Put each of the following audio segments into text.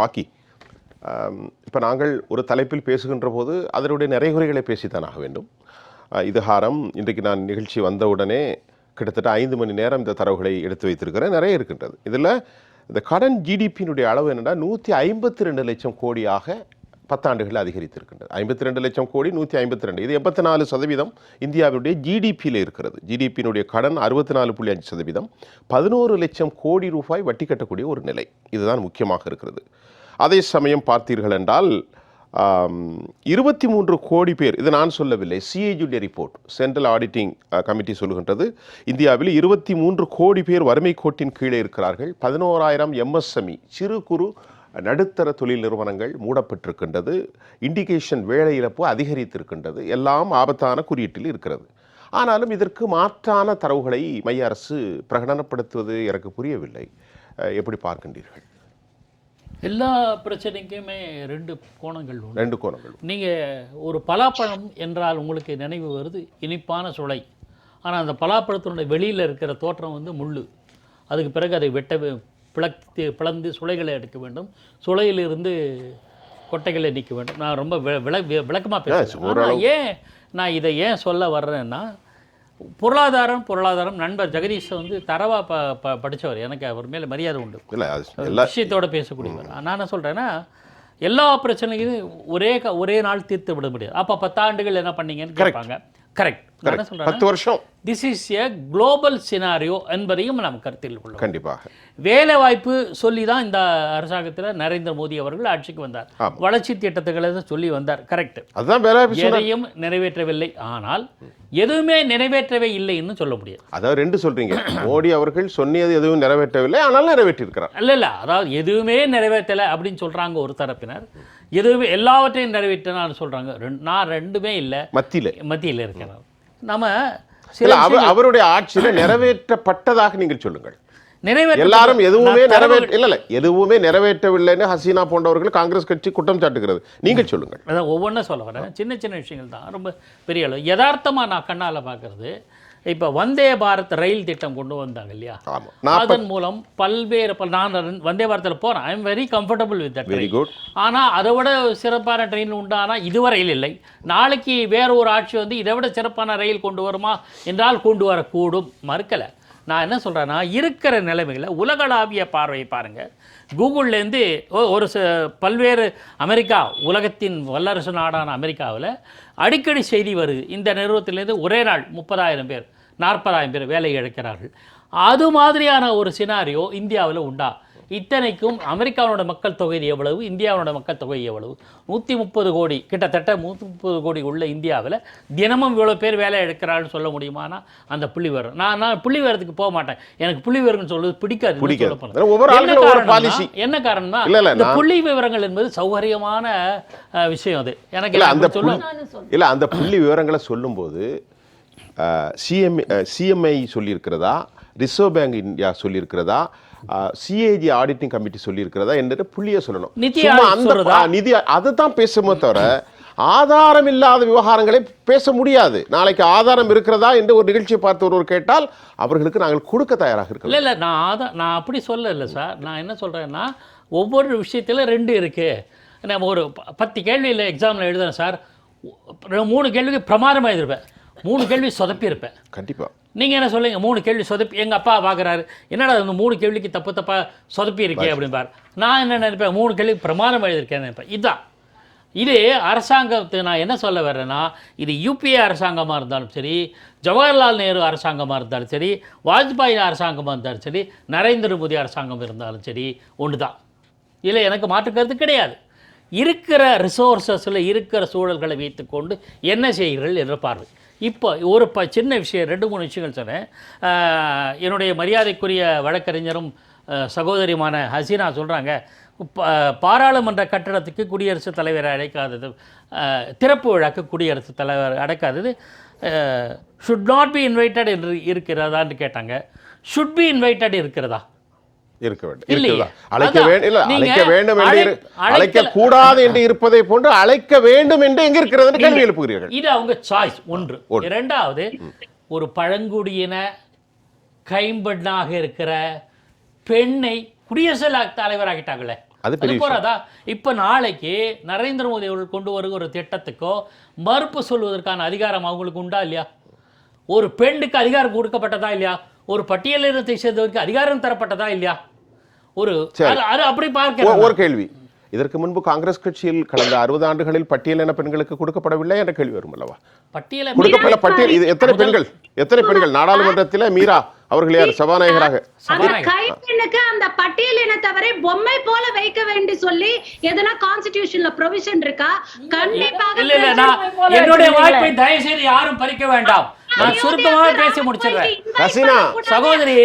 பாக்கி. இப்போ நாங்கள் ஒரு தலைப்பில் பேசுகின்ற போது அதனுடைய நிறைகுறைகளை பேசித்தான் ஆக வேண்டும். இதுகாரம் இது ஹாரம். இன்றைக்கு நான் நிகழ்ச்சி வந்தவுடனே கிட்டத்தட்ட ஐந்து மணி நேரம் இந்த தரவுகளை எடுத்து வைத்திருக்கிறேன். நிறைய இருக்கின்றது. இதில் இந்த கடன் ஜிடிபியினுடைய அளவு என்னென்னா நூற்றி ஐம்பத்தி ரெண்டு லட்சம் கோடியாக பத்தாண்டுகள் அதிகரித்திருக்கின்றது. ஐம்பத்தி ரெண்டு லட்சம் கோடி நூற்றி ஐம்பத்தி ரெண்டு இது எண்பத்தி நாலு சதவீதம் இந்தியாவினுடைய ஜிடிபியில் இருக்கிறது. ஜிடிபியினுடைய கடன் அறுபத்தி நாலு புள்ளி அஞ்சு சதவீதம். பதினோரு லட்சம் கோடி ரூபாய் வட்டி கட்டக்கூடிய ஒரு நிலை. இதுதான் முக்கியமாக இருக்கிறது. அதே சமயம் பார்த்தீர்கள் என்றால் இருபத்தி மூன்று கோடி பேர் இதை நான் சொல்லவில்லை சிஏஜுடைய ரிப்போர்ட் சென்ட்ரல் ஆடிட்டிங் கமிட்டி சொல்கின்றது இந்தியாவில் இருபத்தி மூன்று கோடி பேர் வறுமை கோட்டின் கீழே இருக்கிறார்கள். பதினோராயிரம் எம்எஸ்எம்இ சிறு குறு நடுத்தர தொழில் நிறுவனங்கள் மூடப்பட்டிருக்கின்றது. இண்டிகேஷன் வேலை இழப்பு அதிகரித்திருக்கின்றது. எல்லாம் ஆபத்தான குறியீட்டில் இருக்கிறது. ஆனாலும் இதற்கு மாற்றான தரவுகளை மைய அரசு பிரகடனப்படுத்துவது எனக்கு புரியவில்லை. எப்படி பார்க்கின்றீர்கள்? எல்லா பிரச்சனைக்குமே ரெண்டு கோணங்கள் உண்டு. ரெண்டு கோணங்கள் நீங்கள் ஒரு பலாப்பழம் என்றால் உங்களுக்கு நினைவு வருது இனிப்பான சுளை. ஆனால் அந்த பலாப்பழத்தினுடைய வெளியில் இருக்கிற தோற்றம் வந்து முள் அதுக்கு பிறகு அதை வெட்ட பிளத்து பிளந்து சுளைகளை எடுக்க வேண்டும். சுளையிலிருந்து கொட்டைகளை நீக்க வேண்டும். நான் ரொம்ப விள விளக்கமாக பேசுகிறேன் ஏன் நான் இதை ஏன் சொல்ல வர்றேன்னா பொருளாதாரம் பொருளாதாரம் நண்பர் ஜெகதீஷ் வந்து தரவா ப ப படித்தவர் எனக்கு அவர் மேலே மரியாதை உண்டு. விஷயத்தோட பேசக்கூடியவர். நான் என்ன சொல்கிறேன்னா எல்லா பிரச்சனையும் ஒரே ஒரே நாள் தீர்த்து விட முடியாது. அப்போ பத்தாண்டுகள் என்ன பண்ணீங்கன்னு கேட்பாங்க. கரெக்ட் பத்து வருஷம். This is a global scenario என்பதையும் நாம் கருத்தில் கொள்ளும் கண்டிப்பாக வேலை வாய்ப்பு சொல்லி தான் இந்த அரசாங்கத்தில் நரேந்திர மோடி அவர்கள் ஆட்சிக்கு வந்தார். வளர்ச்சி திட்டத்துகளை தான் சொல்லி வந்தார். கரெக்ட் அதுதான் வேலை எதையும் நிறைவேற்றவில்லை. ஆனால் எதுவுமே நிறைவேற்றவே இல்லைன்னு சொல்ல முடியாது. அதாவது ரெண்டு சொல்றீங்க. மோடி அவர்கள் சொன்னியது எதுவும் நிறைவேற்றவில்லை ஆனால் நிறைவேற்றியிருக்கிறார். இல்ல இல்ல. அதாவது எதுவுமே நிறைவேற்றலை அப்படின்னு சொல்றாங்க ஒரு தரப்பினர். எதுவுமே எல்லாவற்றையும் நிறைவேற்றினான்னு சொல்றாங்க. நான் ரெண்டுமே இல்லை. மத்தியில. மத்தியில் இருக்கிறேன். நம்ம அவருடைய ஆட்சியில நிறைவேற்றப்பட்டதாக நீங்கள் சொல்லுங்கள். நிறைவேற்ற எல்லாரும் எதுவுமே நிறைவேற்ற இல்ல இல்ல எதுவுமே நிறைவேற்றவில்லைன்னு ஹசீனா போன்றவர்கள் காங்கிரஸ் கட்சி குற்றம் சாட்டுகிறது. நீங்கள் சொல்லுங்கள். அதான் ஒவ்வொன்றும் சொல்ல வரேன். சின்ன சின்ன விஷயங்கள் தான். ரொம்ப பெரிய அளவு. யதார்த்தமாக நான் கண்ணால் பார்க்கறது இப்போ வந்தே பாரத் ரயில் திட்டம் கொண்டு வந்தாங்க இல்லையா? அதன் மூலம் பல்வேறு பல் நான் வந்தே பாரத்தில் போகிறேன் I am very comfortable with that very good ஆனால் அதை விட சிறப்பான ட்ரெயின் உண்டானா இதுவரையில் இல்லை. நாளைக்கு வேற ஒரு ஆட்சி வந்து இதை விட சிறப்பான ரயில் கொண்டு வருமா? என்றால் கொண்டு வரக்கூடும். மறுக்கலை. நான் என்ன சொல்கிறேன்னா இருக்கிற நிலைமையில் உலகளாவிய பார்வையை பாருங்கள் கூகுள்லேருந்து ஒரு ச பல்வேறு அமெரிக்கா உலகத்தின் வல்லரசு நாடான அமெரிக்காவில் அடிக்கடி செய்தி வருது. இந்த நிறுவனத்திலேருந்து ஒரே நாள் முப்பதாயிரம் பேர் நாற்பதாயிரம் பேர் வேலை இழக்கிறார்கள். அது மாதிரியான ஒரு சினாரியோ இந்தியாவில் உண்டா? இத்தனைக்கும் அமெரிக்காவோட மக்கள் தொகை எவ்வளவு? இந்தியாவோட மக்கள் தொகை எவ்வளவு? நூற்றி முப்பது கோடி கிட்டத்தட்ட நூற்றி முப்பது கோடி உள்ள இந்தியாவில் தினமும் இவ்வளோ பேர் வேலை எடுக்கிறான்னு சொல்ல முடியுமானா அந்த புள்ளி விவரம் நான் நான் புள்ளி விவரத்துக்கு போக மாட்டேன். எனக்கு புள்ளி விவரம்னு சொல்றது பிடிக்காது. என்ன policy. என்ன காரணம்னா இல்ல, இல்ல, இந்த புள்ளி விவரங்கள் என்பது சௌகரியமான விஷயம் அது. எனக்கு இல்ல அந்த இல்ல அந்த புள்ளி விவரங்களை சொல்லும்போது சிஎம் சிஎம்ஐ சொல்லியிருக்கிறதா? ரிசர்வ் பேங்க் இந்தியா சொல்லியிருக்கிறதா? சிஏஜி ஆடிட்டிங் கமிட்டி சொல்லியிருக்கிறதா என்று புள்ளியை சொல்லணும். அந்த நிதி அதை தான் பேசுமே தவிர ஆதாரம் இல்லாத விவகாரங்களை பேச முடியாது. நாளைக்கு ஆதாரம் இருக்கிறதா என்று ஒரு நிகழ்ச்சியை பார்த்து ஒருவர் கேட்டால் அவர்களுக்கு நாங்கள் கொடுக்க தயாராக இருக்கலாம் இல்லை இல்லை நான் அதான் நான் அப்படி சொல்லலை சார். நான் என்ன சொல்கிறேன்னா ஒவ்வொரு விஷயத்தில் ரெண்டு இருக்குது நம்ம ஒரு பத்து கேள்வியில் எக்ஸாமில் எழுதுறேன் சார். மூணு கேள்விக்கு பிரமாதமாக எழுதிருப்பேன். மூணு கேள்வி சொதப்பியிருப்பேன். கண்டிப்பா. நீங்கள் என்ன சொல்லுங்க? மூணு கேள்வி சொதப்பி எங்கள் அப்பா பார்க்குறாரு என்னடா இந்த மூணு கேள்விக்கு தப்பு தப்பாக சொதப்பி இருக்கே அப்படிம்பார். நான் என்ன நினைப்பேன்? மூணு கேள்விக்கு பிரமாதம் எழுதியிருக்கேன்னு நினைப்பேன். இதுதான் இது அரசாங்கத்தை நான் என்ன சொல்ல வர்றேன்னா இது யூபிஏ அரசாங்கமாக இருந்தாலும் சரி ஜவஹர்லால் நேரு அரசாங்கமாக இருந்தாலும் சரி வாஜ்பாய் அரசாங்கமாக இருந்தாலும் சரி நரேந்திர மோடி அரசாங்கம் இருந்தாலும் சரி ஒன்று தான் இதில் எனக்கு மாற்று கருத்து கிடையாது. இருக்கிற ரிசோர்ஸஸில் இருக்கிற சூழல்களை வைத்துக்கொண்டு என்ன செய்கிறீர்கள் என்ற பார்வை. இப்போ ஒரு ப சின்ன விஷயம் ரெண்டு மூணு விஷயங்கள் சொன்னேன். என்னுடைய மரியாதைக்குரிய வழக்கறிஞரும் சகோதரியுமான ஹசீனா சொல்கிறாங்க பாராளுமன்ற கட்டடத்துக்கு குடியரசுத் தலைவரை அழைக்காதது திறப்பு விழாக்கு குடியரசுத் தலைவர் அடைக்காதது ஷுட் நாட் பி இன்வைட்டட் என்று இருக்கிறதான்னு கேட்டாங்க. ஷுட் பி இன்வைட்டட் இருக்கிறதா? இருக்க வேண்டும். இருக்கிறதா? அழைக்க. வேண்டும் இல்ல அழைக்க வேண்டும் என்று அழைக்க கூடாது என்று இருப்பதை போன்று அழைக்க வேண்டும் என்று எங்க இருக்கிறது கேள்வி எழுப்புகிறீர்கள் இது அவங்க சாய்ஸ் ஒன்று. இரண்டாவது ஒரு பழங்குடியின கைம்பெண்ணாக இருக்கிற பெண்ணை குடியரசுத் தலைவராகிட்டாங்களே அது அது பெரிய. போறாதா இப்போ நாளைக்கு நரேந்திர மோடி அவர்கள் கொண்டு வருகிற ஒரு திட்டத்துக்கோ மறுப்பு சொல்வதற்கான அதிகாரம் அவங்களுக்கு உண்டா இல்லையா ஒரு பெண்ணுக்கு அதிகாரம் கொடுக்கப்பட்டதா இல்லையா ஒரு பட்டியலினத்தை சேர்ந்தவருக்கு அதிகாரம் தரப்பட்டதா இல்லையா? ஒரு அப்படி பார்க்க ஒரு கேள்வி. இதற்கு முன்பு காங்கிரஸ் கட்சியில் கடந்த அறுபது ஆண்டுகளில் பட்டியலின பெண்களுக்கு கொடுக்கப்படவில்லை என்ற கேள்வி வரும் அல்லவா? பட்டியலை பட்டியல். இது எத்தனை பெண்கள்? எத்தனை பெண்கள்? நாடாளுமன்றத்தில் மீரா அவர்கள் யார்? சபாநாயகராக. கைப்பெண்ணுக்கு அந்த பட்டியல் இனத்தவரை பொம்மை போல வைக்க வேண்டி சொல்லி எதனா கான்ஸ்டிடியூஷன்ல ப்ரொவிஷன் இருக்கா? கண்டிப்பாக இல்ல இல்ல நான் என்னுடைய வாய்ப்பை தயவு செய்து யாரும் பறிக்க வேண்டாம். நான் சுருக்கமாக பேசி முடிச்சிடுறேன் ஹசீனா, சகோதரி,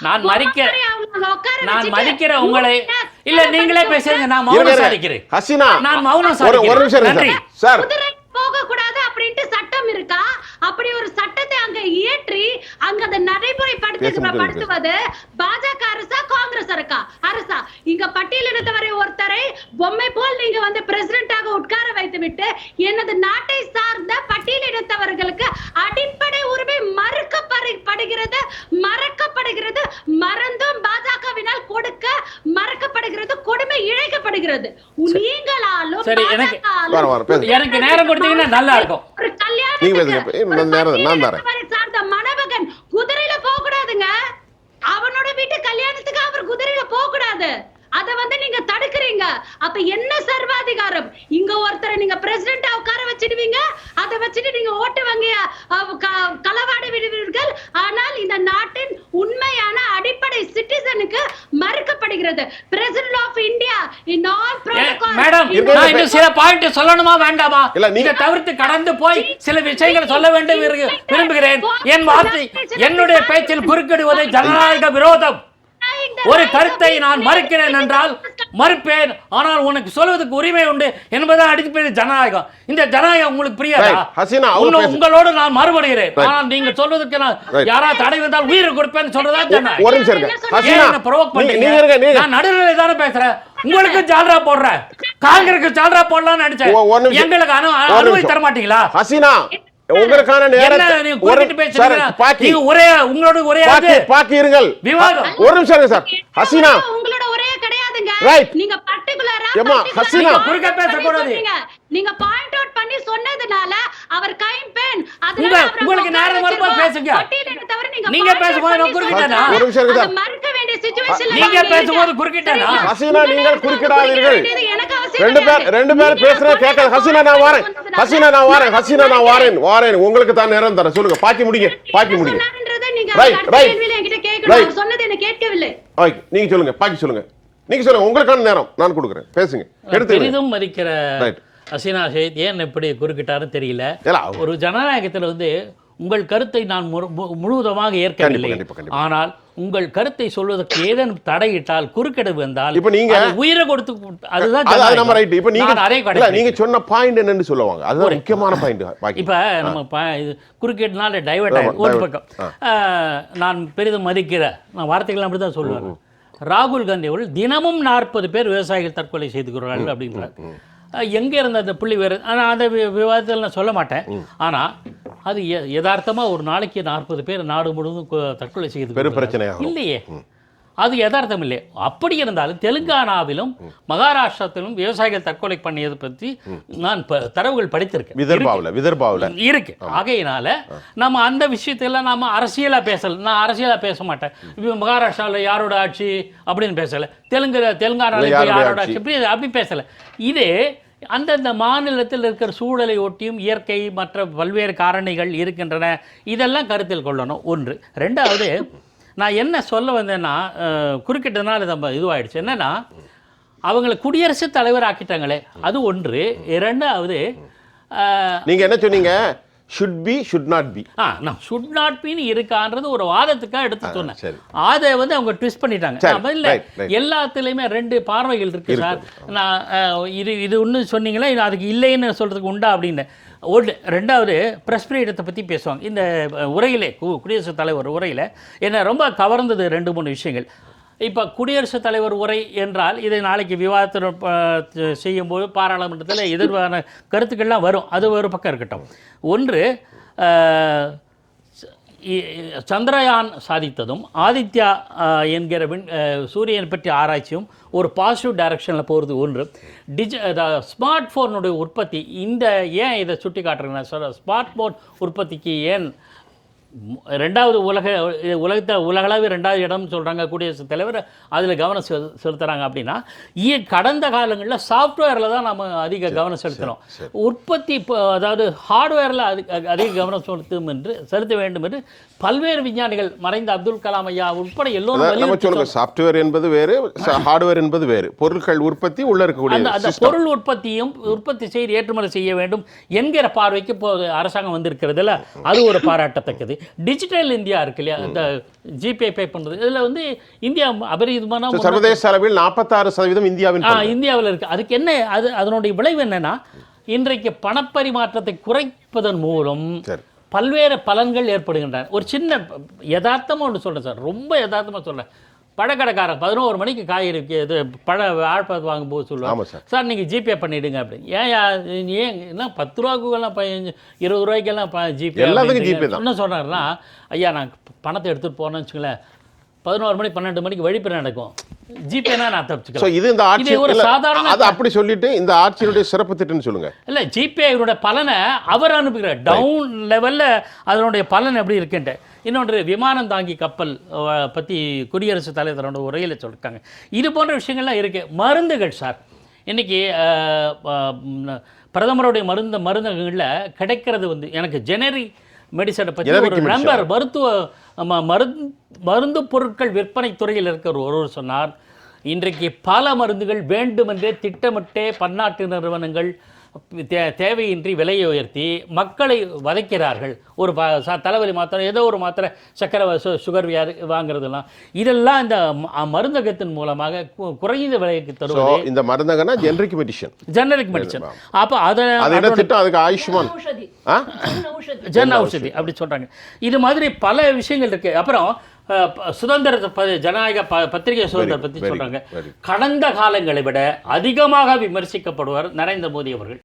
நான் மறிக்க- நான் மதிக்கிற உங்களை இல்ல நீங்களே பேசுறீங்க நான் மௌனம். சாதிக்கிறேன் ஹசீனா நான் மௌனம் ஒரு சாதிக்கிறேன். ஒரு நிமிஷம். சார். சார் குதிரை போக கூடாது அப்படின்ட்டு சட்டம் இருக்கா அப்படி ஒரு சட்டத்தை அங்க இயற்றி அங்க அதை நடைமுறைப்படுத்துவது பாஜக அரசா காங்கிரஸ் அரசா அரசா. இங்க பட்டியலினத்தவரை ஒருத்தரை பொம்மை போல் நீங்க வந்து பிரசிடென்டாக உட்கார வைத்து விட்டு எனது நாட்டை சார்ந்த பட்டியலினத்தவர்களுக்கு அடிப்படை உரிமை மறுக்கப்படுகிறது மறக்கப்படுகிறது மறந்தும் பாஜகவினால் கொடுக்க மறக்கப்படுகிறது கொடுமை இழைக்கப்படுகிறது. நீங்களாலும் சரி, எனக்கு- பாஜகவாலும் வர, வர, பேசுங்க. எனக்கு நேரம் கொடுத்தீங்கன்னா நல்லா இருக்கும். நீங்க பேசுங்க. நேரம் நான் தரேன். சார்ந்த மணமகன் குதிரையில போக கூடாதுங்க அவனோட வீட்டு கல்யாணத்துக்கு அவர் குதிரையில போக கூடாது அத வந்து நீங்க தடுக்கிறீங்க. அப்ப என்ன சர்வாதிகாரம்? இங்க ஒருத்தரை நீங்க பிரசிடென்டா உட்கார வச்சிடுவீங்க. அதை வச்சுட்டு நீங்க மேடம் நான். இன்னும் சில பாயிண்ட் சொல்லணுமா வேண்டாமா? இல்ல, நீங்க- இதை தவிர்த்து கடந்து போய் சில விஷயங்களை சொல்ல வேண்டும் விரு- விரும்புகிறேன். என் வார்த்தை என்னுடைய பேச்சில் குறுக்கிடுவதை ஜனநாயக விரோதம். ஒரு கருத்தை நான் மறுக்கிறேன் என்றால் மறுப்பேன். ஆனால் உனக்கு சொல்வதற்கு உரிமை உண்டு என்பதுதான் அடிப்படை ஜனநாயகம். இந்த ஜனநாயகம் உங்களுக்கு புரியாதா. உங்களோடு நான் மறுபடுகிறேன். ஆனால் நீங்க சொல்வதற்கு நான். யாராவது தடை வந்தால் உயிரை கொடுப்பேன்னு சொல்றதா ஜனநாயகம்? நான் நடுநிலை தானே பேசுறேன். உங்களுக்கு ஜால்ரா போடுறேன். காங்கிரஸ் சால்ரா போடலாம்னு நினைச்சேன். எங்களுக்கு அனுமதி தர மாட்டீங்களா ஹசீனா உங்களுக்கான நேரத்தை ஒரே உங்களோட ஒரே பாக்கி இருங்கள். விவாதம். ஒரு நிமிஷம் சார். ஹசீனா. ஹசீனா. குறுக்க பேச நீங்க பாயிண்ட் அவுட் பண்ணி சொன்னதுனால உங்களுக்கு நேரம் வரும்போது பேசுங்க. நீங்க பேசும்போது குறுக்கிட்டனா? ஒரு பேசும்போது குறுக்கிட்டனா? ஹசீனா நீங்கள் குறுக்கிடாதீர்கள். ரெண்டு பேர். ரெண்டு பேர் நீங்க பேசுறது கேட்காது ஹசீனா நான் வாரேன். ஹசீனா நான் வாரேன். ஹசீனா நான் வாரேன். வாரேன். உங்களுக்கு தான் நேரம் தரேன். சொல்லுங்க. பாக்கி முடிங்க. பாக்கி முடிங்க. கேட்கணும். Right. அவர் சொன்னது எனக்கு கேட்கவில்லை. ஓகே நீங்க சொல்லுங்க. பாக்கி சொல்லுங்க. நீங்க சொல்லுங்க. உங்களுக்கான நேரம் நான் கொடுக்குறேன். பேசுங்க. எடுத்து பெரிதும் மதிக்கிற. அசினா ஷேத் ஏன் இப்படி குறுக்கிட்டாருன்னு தெரியல. ஒரு ஜனநாயகத்தில் வந்து உங்கள் கருத்தை நான் முழுவதுமாக ஏற்கவில்லை. ஆனால் உங்கள் கருத்தை சொல்வதற்கு ஏதேனும் தடையிட்டால் குறுக்கிடு வந்தால் இப்ப நீங்க- அது உயிரை கொடுத்து அதுதான் அது அது நம்ம. ரைட் இப்ப நீங்க அதை கடைபிடிக்கிறேன். நீங்க சொன்ன பாயிண்ட் என்னன்னு சொல்லுவாங்க. அதுதான் முக்கியமான பாயிண்ட் இப்ப நம்ம இது குறுக்கிட்டுனால டைவர்ட் ஆகும் ஒரு. பக்கம். நான் பெரிதும் மதிக்கிற நான் வார்த்தைகள் அப்படி தான் சொல்லுவேன் ராகுல் காந்தி அவர்கள் தினமும் நாற்பது பேர் விவசாயிகள் தற்கொலை செய்து கொள்கிறார்கள் அப்படின்றார். எங்க இருந்த அந்த புள்ளி வேறு? ஆனால் அந்த விவாதத்தில் நான் சொல்ல மாட்டேன். ஆனா அது ய- யதார்த்தமா ஒரு நாளைக்கு நாற்பது பேர் நாடு முழுவதும் தற்கொலை செய்து பெரும். பிரச்சனையாகும். இல்லையே. அது யதார்த்தம் இல்லை அப்படி இருந்தாலும் தெலுங்கானாவிலும் மகாராஷ்டிரத்திலும் விவசாயிகள் தற்கொலை பண்ணியது பற்றி நான் தரவுகள் படித்திருக்கேன். விதர்பாவுல விதர்பாவுல. இருக்கு. ஆகையினால நம்ம அந்த விஷயத்துல நாம அரசியலா பேசல நான் அரசியலா பேச மாட்டேன். இப்போ மகாராஷ்டிராவில் யாரோட ஆட்சி அப்படின்னு பேசல தெலுங்கு யாருடைய யாரோட ஆட்சி? அப்படி அப்படி பேசல. இது அந்தந்த மாநிலத்தில் இருக்கிற சூழலை ஒட்டியும் இயற்கை மற்ற பல்வேறு காரணிகள் இருக்கின்றன. இதெல்லாம் கருத்தில் கொள்ளணும். ஒன்று. ரெண்டாவது நான் என்ன சொல்ல வந்தேன்னா குறுக்கிட்டதுனால நம்ம இதுவாகிடுச்சு என்னன்னா அவங்களை குடியரசுத் தலைவர் ஆக்கிட்டாங்களே அது ஒன்று. இரண்டாவது நீங்கள் என்ன சொன்னீங்க? Should be should not be ஆ நான் சுட் நாட் பீன் இருக்கான்றது ஒரு வாதத்துக்காக எடுத்து சொன்னேன். அதை வந்து அவங்க ட்விஸ்ட் பண்ணிட்டாங்க. இல்ல. எல்லாத்துலேயுமே ரெண்டு பார்வைகள் இருக்கு சார். நான் இது இது ஒன்று சொன்னீங்களா அதுக்கு இல்லைன்னு சொல்றதுக்கு உண்டா அப்படின்னு. ஒன்று ரெண்டாவது ப்ரெஸ் பீரியடத்தை பற்றி பேசுவாங்க. இந்த உரையிலே குடியரசுத் தலைவர் உரையில் என்ன ரொம்ப கவர்ந்தது ரெண்டு மூணு விஷயங்கள். இப்போ குடியரசுத் தலைவர் உரை என்றால் இதை நாளைக்கு விவாதத்தில் செய்யும்போது பாராளுமன்றத்தில் எதிர்வான கருத்துக்கள்லாம் வரும். அது ஒரு பக்கம் இருக்கட்டும். ஒன்று சந்திரயான் சாதித்ததும் ஆதித்யா என்கிற விண் சூரியன் பற்றி ஆராய்ச்சியும் ஒரு பாசிட்டிவ் டைரக்ஷனில் போகிறது ஒன்று. டிஜி ஸ்மார்ட் ஃபோனுடைய உற்பத்தி இந்த ஏன் இதை சுட்டி காட்டுறேன்னா சொல்ல ஸ்மார்ட் ஃபோன் உற்பத்திக்கு ஏன் ரெண்டாவது உலக உலகத்தை உலகளவு ரெண்டாவது இடம் சொல்கிறாங்க குடியரசுத் தலைவர் அதில் கவனம் செலு செலுத்துகிறாங்க அப்படின்னா இ கடந்த காலங்களில் சாஃப்ட்வேரில் தான் நம்ம அதிக கவனம் செலுத்தினோம் உற்பத்தி அதாவது ஹார்ட்வேரில் அதிக அதிக கவனம் செலுத்தும் என்று செலுத்த வேண்டும் என்று பல்வேறு விஞ்ஞானிகள் மறைந்த அப்துல் கலாம் ஐயா உட்பட எல்லோரும் சொல்லுங்க சாஃப்ட்வேர் என்பது வேறு ஹார்ட்வேர் என்பது வேறு. பொருட்கள் உற்பத்தி உள்ள இருக்கக்கூடிய அந்த. பொருள் உற்பத்தியும் உற்பத்தி செய்து ஏற்றுமதி செய்ய வேண்டும் என்கிற பார்வைக்கு இப்போ அரசாங்கம் வந்திருக்கிறதுல அது ஒரு பாராட்டத்தக்கது. டிஜிட்டல் இந்தியா இருக்கு இல்லையா? இந்த ஜிபே பே பண்ணுறது இதில் வந்து இந்தியா அபரிதமான சர்வதேச அளவில் நாற்பத்தாறு சதவீதம் பங்கு. இந்தியாவில் இருக்கு. அதுக்கு என்ன அது அதனுடைய விளைவு என்னன்னா இன்றைக்கு பணப்பரிமாற்றத்தை குறைப்பதன் மூலம் பல்வேறு பலன்கள் ஏற்படுகின்றன. ஒரு சின்ன யதார்த்தமாக ஒன்று சொல்கிறேன் சார். ரொம்ப யதார்த்தமாக சொல்கிறேன் பழக்கடைக்காரன் பதினோரு மணிக்கு காய்கறி இது பழ ஆழ்பழத்து வாங்கும்போது சொல்லுவாங்க சார். சார் நீங்கள் ஜிபே பண்ணிவிடுங்க அப்படின்னு. ஏன் ஏன் என்ன பத்து ரூபாய்க்குலாம் பதினஞ்சு இருபது ரூபாய்க்கெல்லாம் ப- ஜிபே. ஜிபே. என்ன சொன்னார்னா ஐயா நான் பணத்தை எடுத்துகிட்டு போனேன்னு வச்சுங்களேன் பதினோரு மணி பன்னெண்டு மணிக்கு வழிப்பறை நடக்கும். ஜிபேனா நான் சோ தப்பிச்சுக்கலாம் இது இந்த ஆட்சி ஒரு சாதாரண அது அப்படி சொல்லிட்டு இந்த ஆட்சியினுடைய சிறப்பு திட்டம்னு சொல்லுங்க. இல்லை ஜிபேயோட பலனை அவர் அனுப்புகிறார். டவுன் லெவலில் அதனுடைய பலன் எப்படி இருக்குன்ட்டு. இன்னொன்று விமானம் தாங்கி கப்பல் பற்றி குடியரசுத் தலைவரோட உரையில் சொல்லியிருக்காங்க இது போன்ற விஷயங்கள்லாம் இருக்குது மருந்துகள் சார். இன்றைக்கி பிரதமருடைய மருந்து மருந்தகங்களில் கிடைக்கிறது வந்து எனக்கு ஜெனரி மெடிசனை பற்றி ஒரு. நண்பர் மருத்துவ மருந்து மருந்து பொருட்கள் விற்பனை துறையில் இருக்கிற ஒருவர் சொன்னார். இன்றைக்கு பல மருந்துகள் வேண்டுமென்றே திட்டமிட்டே பன்னாட்டு நிறுவனங்கள் தே தேவையின்றி விலையை உயர்த்தி மக்களை வதைக்கிறார்கள். ஒரு ப ச தலைவலி மாத்திரை ஏதோ ஒரு மாத்திரை சக்கரை சு சுகர் வியாதி வாங்குறதெல்லாம். இதெல்லாம் இந்த மருந்தகத்தின் மூலமாக குறைந்த விலைக்கு தருவது இந்த மருந்தகம்னா ஜெனரிக் மெடிஷன் ஜெனரிக் மெடிசன் அப்போ அதை அதுக்கு ஆயுஷ்மான். ஜன் ஔஷதி. அப்படி சொல்கிறாங்க இது மாதிரி பல விஷயங்கள் இருக்குது அப்புறம் சுதந்திரத்தை ஜனநாயக ப பத்திரிகை சுதந்திரம் பத்தி சொல்றாங்க. கடந்த காலங்களை விட அதிகமாக விமர்சிக்கப்படுவார் நரேந்திர மோடி அவர்கள்.